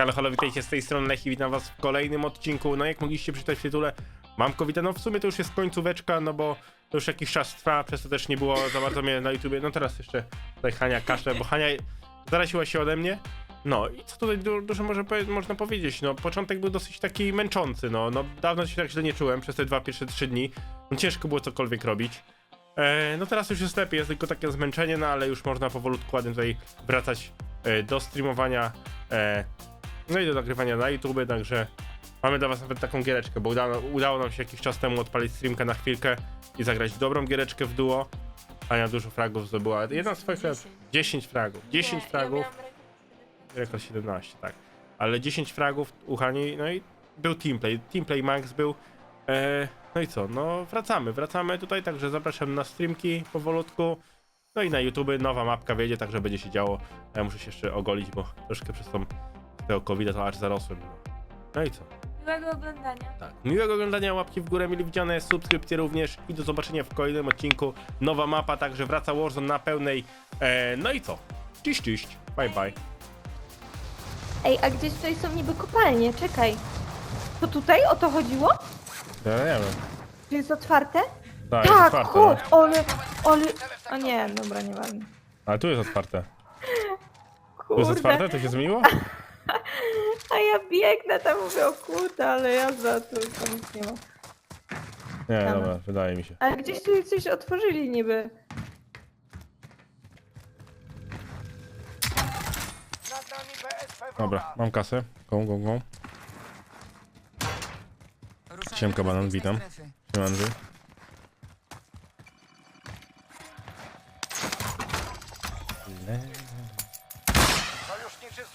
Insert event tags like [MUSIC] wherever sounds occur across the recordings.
Halo, halo, witajcie z tej strony Lechi, witam was w kolejnym odcinku. No jak mogliście przeczytać w tytule, mam covid no w sumie to już jest końcóweczka, no bo to już jakiś czas trwa, przez to też nie było za bardzo mnie na YouTubie. No teraz jeszcze tutaj Hania kaszle, bo Hania zaraziła się ode mnie. No i co tutaj du dużo może można powiedzieć, no początek był dosyć taki męczący, no, no dawno się tak źle nie czułem przez te dwa pierwsze trzy dni, no ciężko było cokolwiek robić. E, no teraz już jest lepiej, jest tylko takie zmęczenie, no ale już można powolutku ładnie tutaj wracać e, do streamowania, e, no i do nagrywania na YouTube, także mamy dla was nawet taką giereczkę, bo udało, udało nam się jakiś czas temu odpalić streamkę na chwilkę i zagrać dobrą giereczkę w duo. Ania dużo fragów zdobyła, jedna z swoich 10 fragów, 10 fragów. Rekord 17, tak. Ale 10 fragów u Hani, no i był teamplay. Teamplay Max był. E, no i co? No wracamy, wracamy tutaj, także zapraszam na streamki powolutku. No i na YouTube nowa mapka wyjdzie, także będzie się działo. Ja muszę się jeszcze ogolić, bo troszkę przez tą tego covid to aż zarosłem. No i co? Miłego oglądania. Tak. Miłego oglądania, łapki w górę, mili widziane, subskrypcje również i do zobaczenia w kolejnym odcinku. Nowa mapa, także wraca Warzone na pełnej. E, no i co? Cześć, cześć. Bye, bye. Ej, a gdzieś tutaj są niby kopalnie, czekaj. To tutaj o to chodziło? Ja nie wiem. Czy jest otwarte? Tak, jest tak, otwarte, chodź, no. ale, ale... A nie, dobra, nieważne. Ale tu jest otwarte. [LAUGHS] Tu Kurde. jest otwarte? To się zmieniło? [LAUGHS] A ja biegnę tam, mówię, o kurde, ale ja za to tam nic nie ma. Nie, Tam. dobra, wydaje mi się. Ale gdzieś tu coś otworzyli niby. Dobra, mam kasę. Go, go, go. Siemka, banan, witam. Siema, Andrzej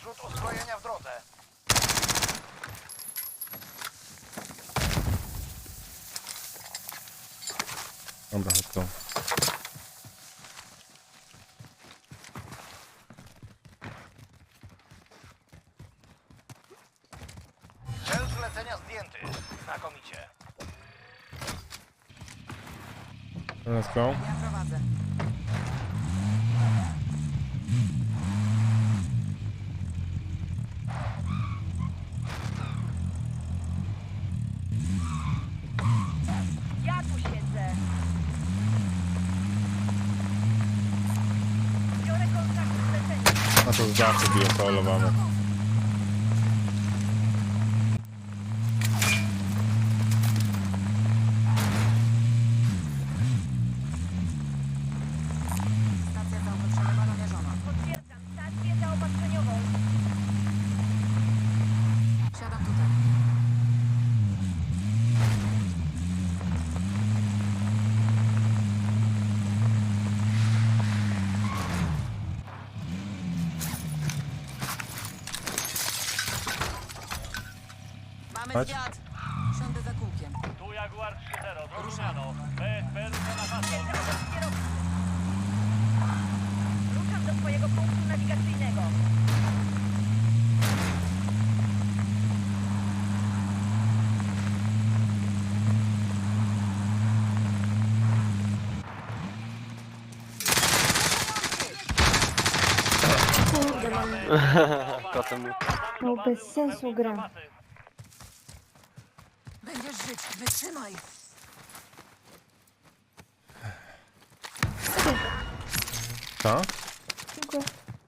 zrzut uzbrojenia w drodze. Dobra, chodź go. Cel zlecenia zdjęty. Znakomicie. Let's go. Ja prowadzę. Ja tu siedzę. Biorę kontakt zlecenia. A to z dachu Chodź. zwiat. Siądę za kółkiem. Tu Jaguar 3-0. Ruszano. PSP rusza na pasą. Ruszam do twojego punktu nawigacyjnego. Kurde, mam... [LAUGHS] No bez sensu żyć. Wytrzymaj. Co? Dziękuję.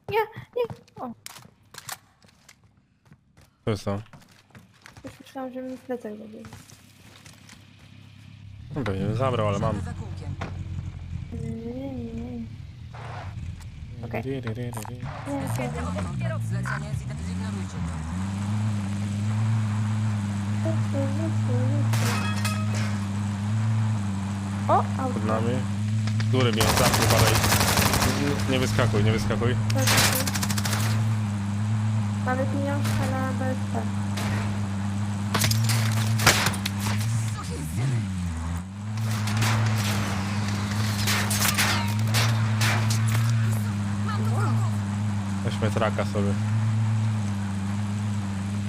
Nie, nie. O, To jest to. już myślałam, że mi plecak zabił. No pewnie zabrał, ale mam. Za kółkiem. Nie, nie, nie. Okej. Nie, Zlecenie zid- zignorujcie. O, auto. Przed nami. Góry biją, zamknij, badaj. Nie- Nie wyskakuj, nie wyskakuj. Mamy pieniążka na BSP. Weźmy traka sobie.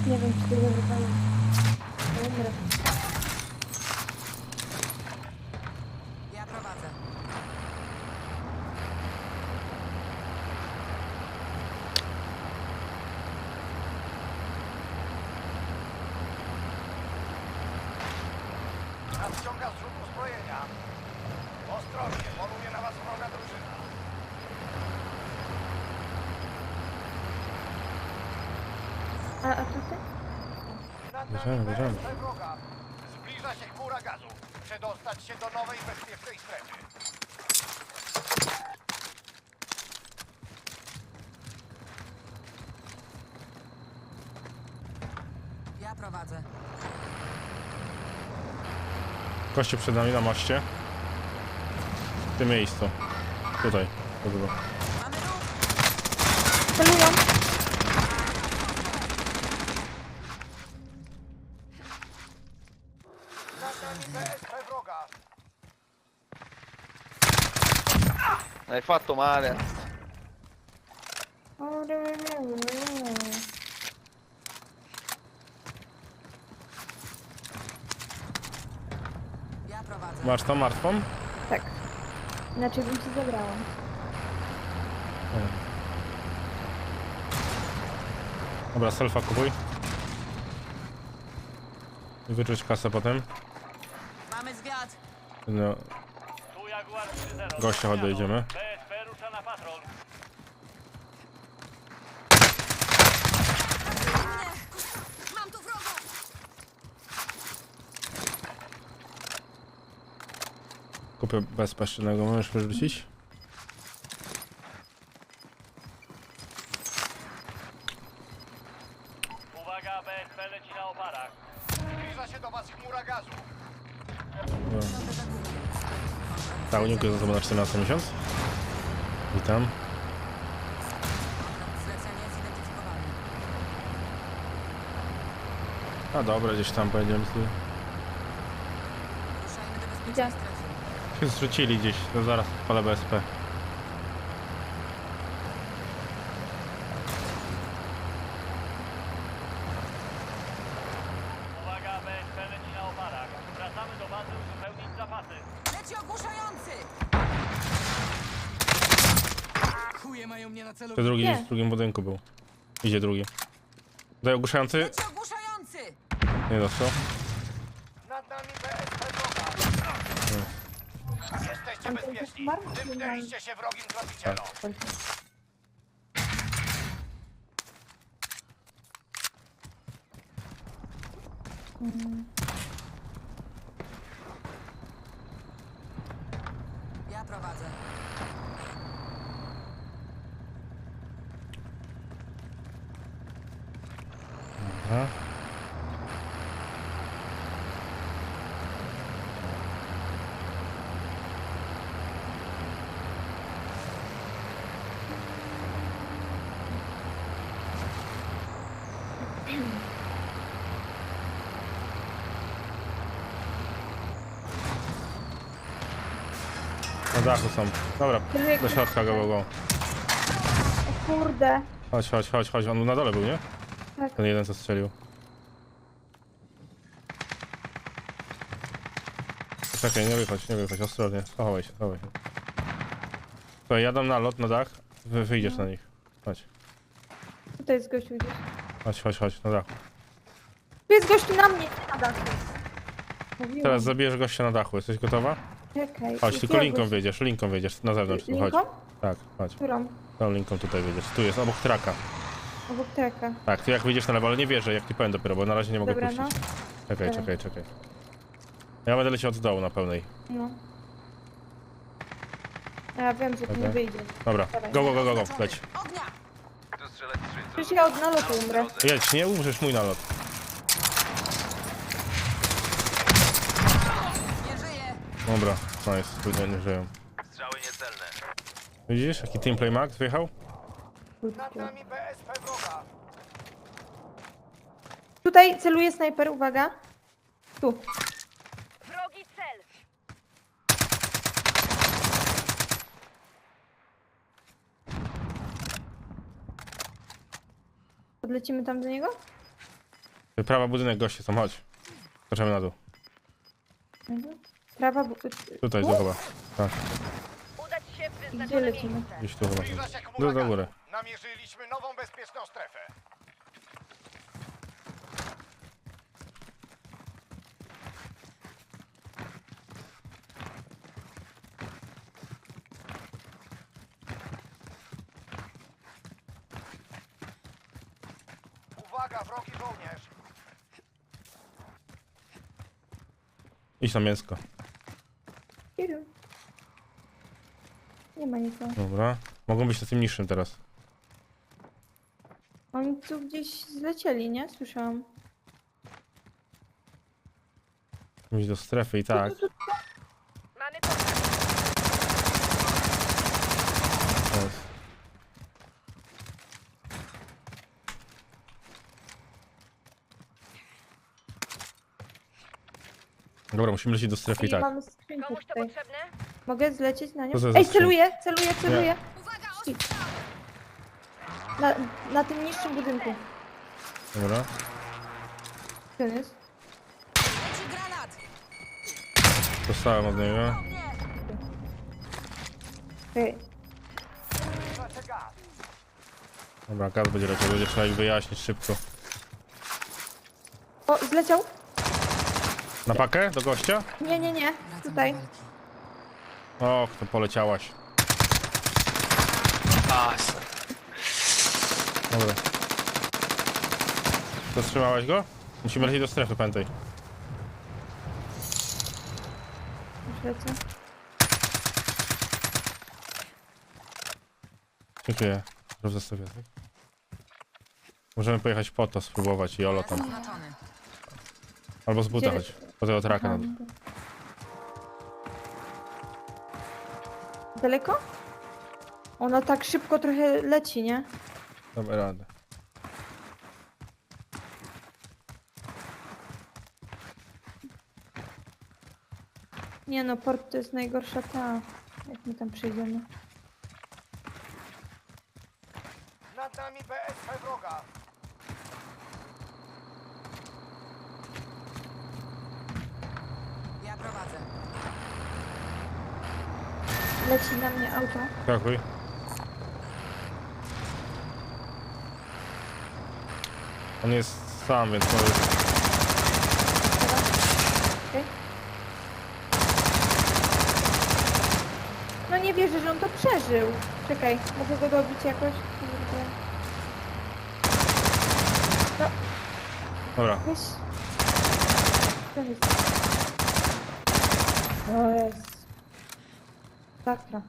Nie wiem, czy tego wypalę. Dobra. Ja prowadzę. Nadciąga zrzut uzbrojenia. Ostrożnie, poluje na was wroga drużyna. A, a tutaj? Nad Bierzemy, nami bierzemy. Wroga. Zbliża się chmura gazu. Przedostać się do nowej bezpiecznej strefy. Ja prowadzę. Goście przed nami na moście. W tym miejscu. Tutaj. BSP wroga. Hai fatto male. Ja prowadzę. Masz tam martwą? Tak. Inaczej bym ci zabrała. Dobra, selfa kupuj. I wyczuć kasę potem. Mamy zwiat! No, Tu Jaguar 3-0. Gościa odejdziemy. BSP rusza na patrol. Mam tu wroga! Kupię bezpiecznego. Możesz wyrzucić? Uwaga, BSP leci na oparach. Zbliża się do was chmura gazu. Tak, dziękuję za to na 14 miesiąc. Witam. Zlecenie zidentyfikowane. A dobra, gdzieś tam będziemy. tu- Ruszajmy do bezpiecznej Gdzie? strefy. Się zrzucili gdzieś, to zaraz palę BSP. Uwaga, BSP leci na oparach. Wracamy do bazy uzupełnić zapasy. Leci ogłuszający! Chuje mają mnie na celu. To drugi Nie. w drugim budynku był. Idzie drugi. Tutaj ogłuszający? Leci ogłuszający! Nie dostał. Nad nami BSP wroga. Jesteście Martwy, Wymknęliście się wrogim tropicielom. Ja prowadzę. Dobra. Dachu są. Dobra, do środka go, go, go. O kurde. Chodź, chodź, chodź, chodź. On na dole był, nie? Tak. Ten jeden, co strzelił. Czekaj, nie wychodź, nie wychodź, ostrożnie. Schowaj się, schowaj się. Słuchaj, jadą na lot, na dach. Wy, wyjdziesz na nich. Chodź, Tutaj jest gościu gdzieś. chodź, chodź, chodź, na dach. Tu jest gościu na mnie, nie na dachu. Mówiłam. Teraz zabierz gościa na dachu. Jesteś gotowa? Czekaj. Chodź, tylko Jakiego linką wyjdziesz, linką wyjdziesz na zewnątrz. Tu, chodź. Linką? Tak, chodź. Którą? Tą linką tutaj wyjdziesz. Tu jest, obok traka. Obok traka. Tak, ty jak wyjdziesz na lewo, ale nie wierzę, jak ci powiem dopiero, bo na razie nie mogę Dobra, puścić. no. Czekaj, Dobra. czekaj, czekaj. Ja będę leciał od dołu na pełnej. No. Ja wiem, że tu nie Dobra. wyjdzie. Dobra, go, go, go, go, go, leć. Ognia! Przecież ja od nalotu umrę. Jedź, nie umrzesz mój nalot. Nie żyje! Dobra, nice, tu nie żyją. Strzały niecelne. Widzisz, jaki teamplay Max wyjechał? Nad nami BSP wroga. Tutaj celuje snajper, uwaga. Tu. Wrogi cel! Podlecimy tam do niego? Prawa budynek, goście są, chodź. Skoczymy na dół. Mhm. Prawa... Tutaj to chyba. Tak, Udać się w Gdzie lecimy? gdzieś tu chyba. Do, do góry. Namierzyliśmy nową bezpieczną strefę. Uwaga, na mięsko. Dobra. Mogą być na tym niższym teraz. Oni tu gdzieś zlecieli, nie? Słyszałam. Iść do strefy i tak. Mamy to. Teraz. Dobra, musimy lecieć do strefy i I tak. mamy skrzynkę Komuś to tutaj. potrzebne? Mogę zlecieć na nią? Co to za Ej, celuję, celuję, celuję. Uwaga. Na, na tym niższym budynku. Dobra. Ten jest. leci granat! Dostałem od niego. Dobra, gaz będzie leciał, będzie trzeba ich wyjaśnić szybko. O, zleciał? Na pakę? Do gościa? Nie, nie, nie. Tutaj. Och, to poleciałaś. Dobra. Zatrzymałaś go? Musimy lecieć do strefy, pamiętaj. Już lecę. Dziękuję. Proszę zostawiać. Możemy pojechać po to, spróbować i olo tam. Albo z buta Gdzie- chodź. Po tego traka. Aha. nad- Daleko? Ona tak szybko trochę leci, nie? Damy radę. Nie no, port to jest najgorsza ta. Jak my tam przejdziemy. Nad nami BSP wroga. Leci na mnie auto. Skakuj. On jest sam, więc może... Okej. No nie wierzę, że on to przeżył. Czekaj, mogę go dobić jakoś? Kurde. Dobra, Weź. Co jest? O jest. Sakra.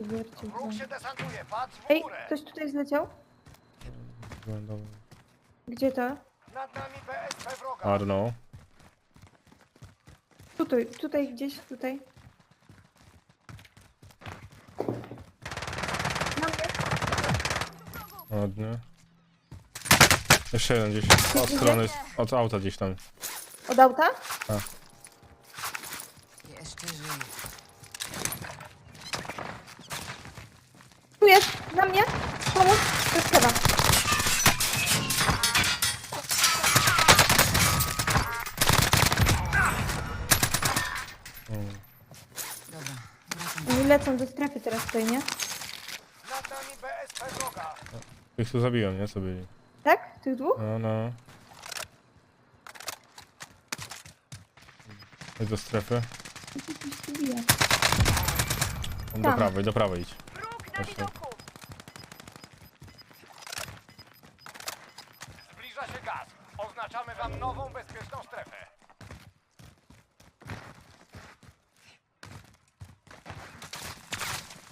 Wiercił Wróg się. desantuje. Patrz w Ej, górę. ktoś tutaj zleciał? dobra. Gdzie to? Nad nami BSP wroga. Arno. Tutaj, tutaj gdzieś, tutaj. Na mnie. Ładnie. Jeszcze jeden gdzieś. Od strony, od auta gdzieś tam. Od auta? Jeszcze żyję. Tu jest, na mnie. Pomóż. To jest chyba. Dobra, wracam. Do strefy teraz tutaj, nie? Nad nami BSP wroga. Ich tu zabiłem, nie? Co byli. Tak? Tych dwóch? No, no. Idź do strefy. Coś tu bije. On do Tam. prawej, do prawej idź. Wróg na widoku. Zbliża się gaz. Oznaczamy wam nową bezpieczną strefę.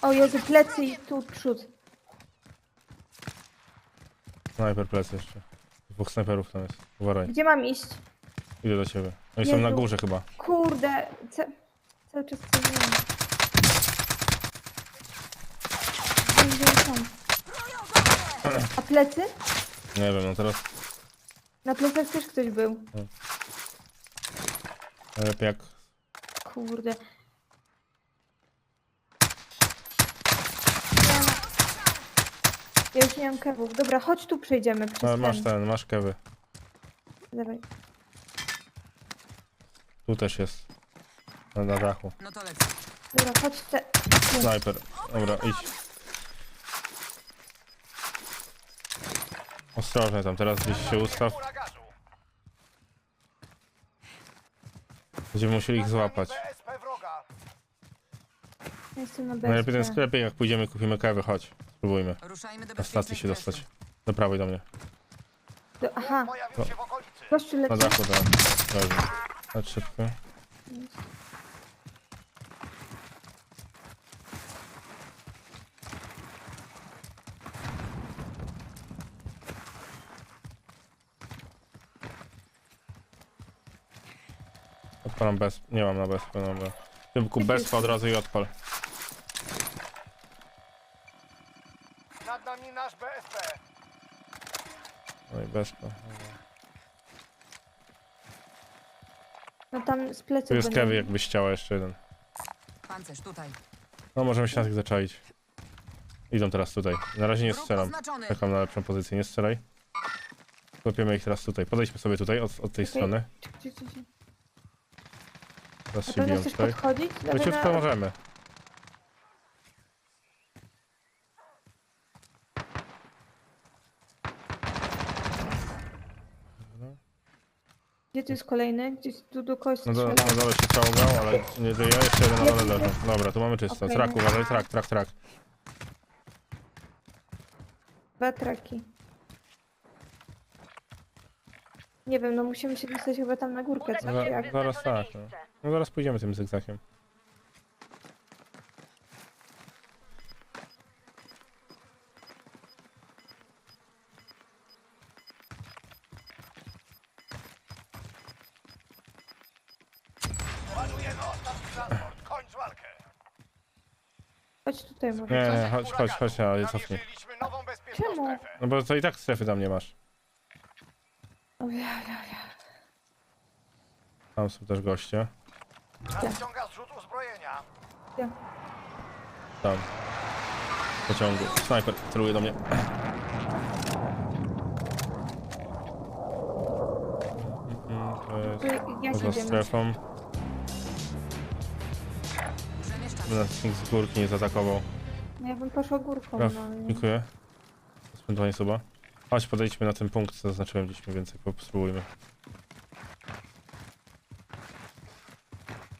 O Jezu, plecy i tu przód. Snajper plecy jeszcze. Dwóch snajperów tam jest. Uważaj. Gdzie mam iść? Idę do ciebie. Oni są na górze chyba. Kurde, ca cały czas coś wiem. Gdzie są? A plecy? Nie wiem, no teraz Na plecach też ktoś był. najlepiej jak... Kurde. Nie ma- Ja już nie mam kewów. Dobra, chodź tu przejdziemy przez No, ten. masz ten, masz kewy. Dawaj. Tu też jest. Na, na dachu. No to lecę. Dobra, chodź te... Snajper. Dobra, idź. Ostrożnie tam, teraz gdzieś się ustaw. Będziemy musieli ich złapać. Jestem na Najlepiej ten sklepie, jak pójdziemy kupimy kewy, chodź. Spróbujmy. Ruszajmy do Na stacji się dostać. Do prawej do mnie. Do, aha, Pojawił się w okolicy. gościu Na leci. dachu, tak. Chodź szybko. Odpalam bez... Nie mam na bezpę, dobra. Bezpa od razu i odpal. Nami nasz BSP. No i bezpa. No tam z pleców Tu jest będą- Kewy jakbyś chciała jeszcze jeden. Pancerz tutaj. No możemy się na tych zaczaić. Idą teraz tutaj. Na razie nie Wróg strzelam. oznaczony. Czekam na lepszą pozycję, nie strzelaj. Łapiemy ich teraz tutaj. Podejdźmy sobie tutaj, od, od tej Okej. strony. Teraz Na się pewno biją chcesz tutaj. podchodzić? Dawaj Leciutko na... możemy. Gdzie tu jest kolejny? Gdzieś tu do kogoś No do, na dole się ciągał, ale nie żyje. Jeszcze jeden na dole leży. Dobra, tu mamy czysto. Okej. Trak, uważaj, trak, trak, trak. Dwa traki. Nie wiem, no musimy się dostać chyba tam na górkę, co? Jak? zaraz tak. No. no zaraz pójdziemy tym zygzakiem. Tutaj może. Nie, nie, chodź, chodź, chodź, ale cofnij. Namierzyliśmy nową bezpieczną Czemu? strefę. No bo to i tak strefy tam nie masz. O, ja, ja, ja. Tam są też goście. Nadciąga zrzut uzbrojenia. Ja. Tam. W pociągu. Snajper celuje do mnie. Mm, To jest ja poza strefą. Z górki nie zaatakował. No Ja bym poszła górką, Praw, no. ale- dziękuję. Spędzanie suba. Chodź, podejdźmy na ten punkt, co zaznaczyłem gdzieś mniej więcej, spróbujmy.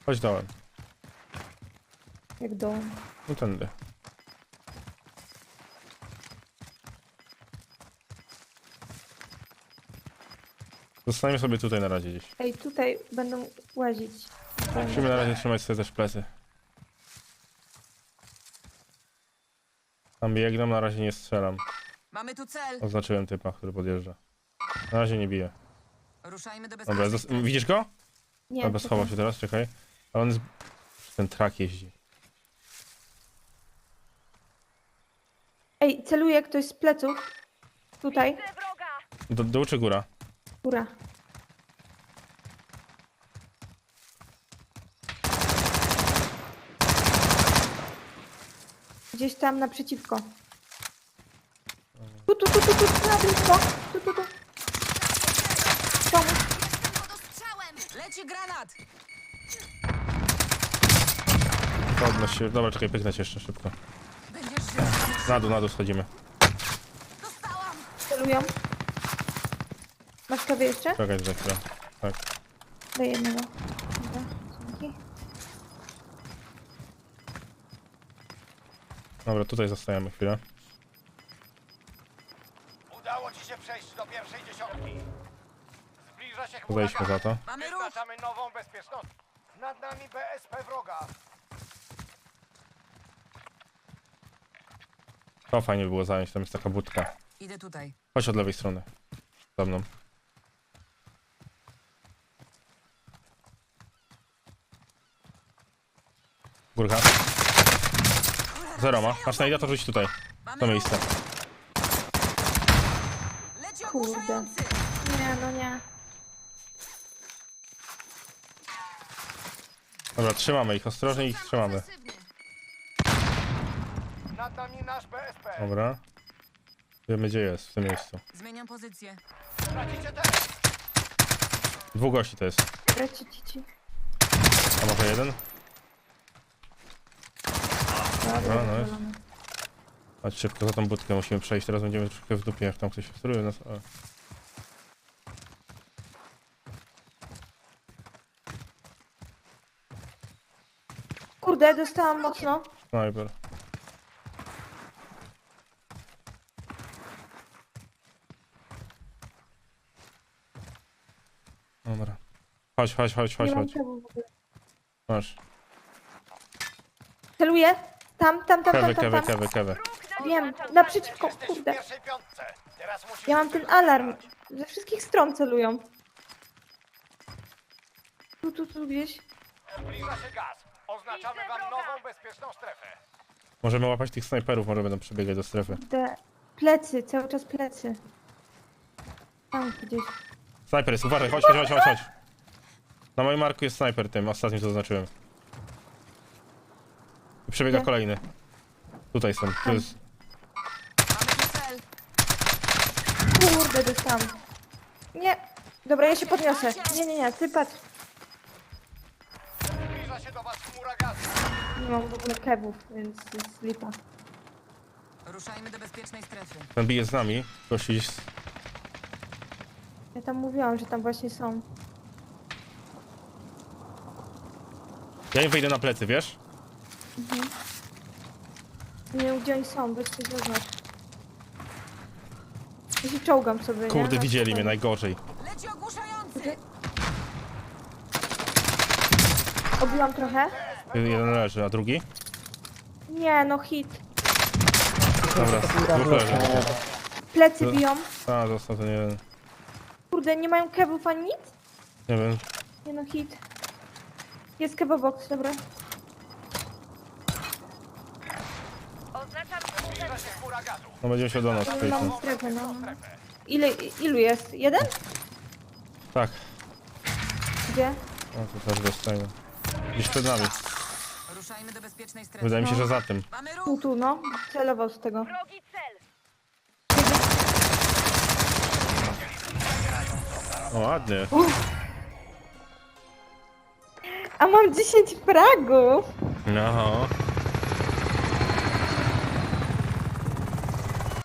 Chodź dołem. Jak dołem. No tędy. Zostaniemy sobie tutaj na razie gdzieś. Ej, tutaj będą łazić. Musimy na razie trzymać sobie też plecy. Tam biegną, na razie nie strzelam. Mamy tu cel. Oznaczyłem typa, który podjeżdża. Na razie nie bije. Ruszajmy do Dobra, bezpiecznej widzisz go? Nie, Dobra, czekaj. schował się teraz, czekaj. Ale on jest... Ten trak jeździ. Ej, celuje ktoś z pleców. Tutaj, Widzę wroga! Do, dół czy góra? góra. Gdzieś tam naprzeciwko. Tu, tu, tu, tu, tu, na blisko. Tu, tu, tu. Pomóż. Leci granat. Podnoś się. Dobra, czekaj, pyknę jeszcze szybko. Będziesz żył. Na dół, na dół schodzimy. Dostałam. Celują. Masz kawy jeszcze? Czekaj za chwilę. Tak. Daj jednego. Dobra, dzięki. Dobra, tutaj zostajemy chwilę. Udało ci się przejść do pierwszej dziesiątki. Zbliża się chmura Podejdźmy za gazu. to. Mamy ruch. Wyznaczamy nową bezpieczną. Nad nami BSP wroga. To fajnie by było zająć, tam jest taka budka. Idę tutaj. Chodź od lewej strony. Za mną. Zero ma. Masz na to rzuć tutaj. To miejsce. Leci Kurde. ogłuszający. Nie, no nie. Dobra, trzymamy ich. Ostrożnie ich trzymamy. Nad nami nasz BSP. Dobra. Wiemy gdzie jest, w tym miejscu. Zmieniam pozycję. Tracicie teren. Dwóch gości to jest. Leci ci ci. A może jeden? Dobra, Dobra, nice. wywalone. Chodź szybko za tą budkę musimy przejść. Teraz będziemy troszkę w dupie, jak tam ktoś wstruje nas. O, Kurde, dostałam mocno. Sniper. Dobra. Chodź, chodź, chodź, chodź, nie mam chodź. kewu w ogóle. Masz. Celuję. Tam, tam, tam, Kewę, tam, tam, kewę, tam. kewę, kewę. Wiem, naprzeciwko, kurde. Ja mam ten alarm. Ze wszystkich stron celują. Tu, tu, tu gdzieś. Zbliża się gaz. Oznaczamy wam nową bezpieczną strefę. Możemy łapać tych snajperów, może będą przebiegać do strefy. Te plecy, cały czas plecy. Tam gdzieś. Snajper jest, uważaj, chodź, chodź, chodź, chodź, chodź. Na moim marku jest snajper tym, ostatnim co zaznaczyłem. Przebiega Gdzie? kolejny. Tutaj są, tu jest... Kurde, dostałam. Nie. Dobra, ja się podniosę. Nie, nie, nie, ty patrz. Zbliża się do was chmura gazu. Nie mam w ogóle kewów, więc jest lipa. Ruszajmy do bezpiecznej strefy. Ten bije z nami, z... Ja tam mówiłam, że tam właśnie są. Ja im wejdę na plecy, wiesz? Nie wiem, gdzie oni są, weź coś zaznacz. Ja się czołgam sobie, nie? Kurde, Na widzieli mnie najgorzej. Leci ogłuszający! Obiłam trochę. Jeden leży, a drugi? Nie, no hit. Dobra, dwóch leży. Plecy biją. A, został ten jeden. Kurde, nie mają kebów ani nic? Nie wiem. Nie no, hit. Jest kebobox, dobra. Oznaczam Zbliża się chmura gazu. No będzie się do nas Ale przejść. mam strefę, no. Ile, ilu jest? Jeden? Tak. Gdzie? No to też dostajemy. Gdzieś przed nami. Ruszajmy do bezpiecznej strefy. Wydaje mi się, że za tym. Mamy Tu, ruch! tu, no. Celował z tego. wrogi cel. O, ładnie. A mam 10 fragów! No.